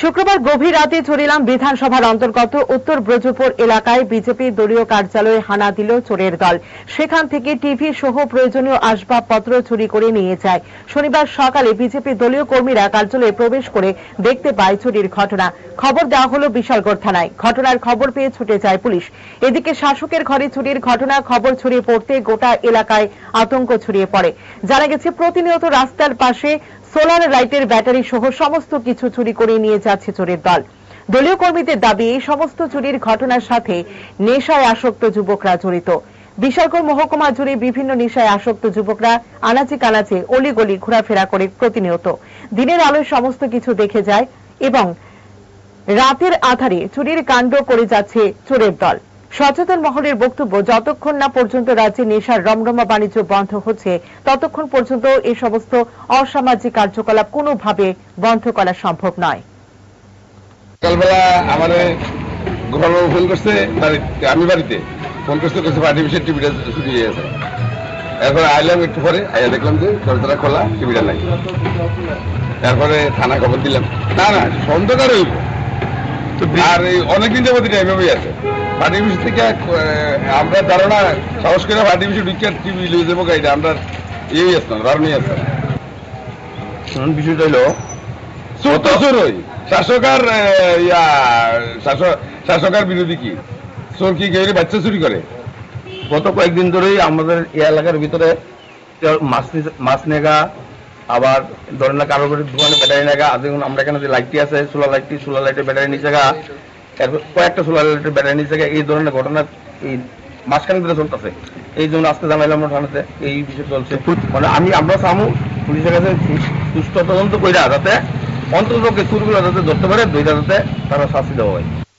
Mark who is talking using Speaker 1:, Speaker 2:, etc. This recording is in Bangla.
Speaker 1: শুক্রবার গভীর রাতে চুরিলাম বিধানসভার অন্তর্গত উত্তর ব্রজপুর এলাকায় বিজেপি দলীয় কার্যালয়ে হানা দিল চোরের দল। সেখান থেকে টিভি সহ প্রয়োজনীয় আসবাবপত্র চুরি করে নিয়ে যায়। শনিবার সকালে বিজেপি দলীয় কর্মীরা কার্যালয়ে প্রবেশ করে দেখতে পায় চুরির ঘটনা। খবর দেওয়া হলো বিশালগড় থানায়। ঘটনার খবর পেয়ে ছুটে যায় পুলিশ। এদিকে শাসকের ঘরে চুরির ঘটনা, খবর ছড়িয়ে পড়তে গোটা এলাকায় আতঙ্ক ছড়িয়ে পড়ে। জানা গেছে, প্রতিনিয়ত রাস্তার পাশে সোলার লাইটের ব্যাটারি সহ সমস্ত কিছু চুরি করে নিয়ে যাচ্ছে চোরের দল। দলীয় কর্মীদের দাবি, এই সমস্ত চুরির ঘটনার সাথে নেশায় আসক্ত যুবকরা জড়িত। বিশালগড় মহকুমা জুড়ে বিভিন্ন নেশায় আসক্ত যুবকরা আনাচে কানাচে অলিগলি ঘোরাফেরা করে প্রতিনিয়ত। দিনের আলোয় সমস্ত কিছু দেখে যায় এবং রাতের আধারে চুরির কাণ্ড করে যাচ্ছে চোরের দল। সচেতন মহলের বক্তব্য, যতক্ষণ না পর্যন্ত রাজ্যে নেশার রমরমা বাণিজ্য বন্ধ হচ্ছে, ততক্ষণ পর্যন্ত এই সমস্ত অসামাজিক কার্যকলাপ কোনোভাবে বন্ধ করা সম্ভব নয়।
Speaker 2: আমাদের ফোন করছে আমি বাড়িতে। ফোন করছে আর্টিফিশিয়াল টিভিটা ছুটি গেছে। এরপরে আইলাম একটু পরে, আইয়া দেখলাম যে দরজাটা খোলা, টিভিটা নাই। তারপরে থানা খবর দিলাম। না না সন্দেহকার হইব। আর এই অনেকদিন যাবত এটা এভাবেই আছে। অফিস থেকে আমরা ধারণা সাহস করে পার্টি অফিসে ঢুকে টিভি লিয়ে যাব গাড়িটা আমরা এই আসতাম বারণই আসতাম
Speaker 3: এখন বিষয়টা হলো
Speaker 2: তো হই শাসকার ইয়া শাসক শাসকার বিরোধী কি? চোর কি গেলে বাচ্চা চুরি করে?
Speaker 3: গত কয়েকদিন ধরেই আমাদের এই এলাকার ভিতরে মাছ নেগা আবার ধরেন না কারও বাড়ির দোকানে ব্যাটারি আর দেখুন আমরা এখানে যে লাইটটি আছে সোলার লাইটটি সোলার লাইটের ব্যাটারি নিচে গা। কয়েকটা সোলার লাইটের ব্যাটারি নিচে গা। এই ধরনের ঘটনা এই মাঝখানে ধরে চলতেছে। এই জন্য আজকে জানাইলাম আমরা থানাতে, এই বিষয় চলছে। মানে আমি, আমরা সামু পুলিশের কাছে সুস্থ তদন্ত কইরা যাতে অন্তত চুরগুলো যাতে ধরতে পারে, দুইটা যাতে তারা শাস্তি দেওয়া হয়।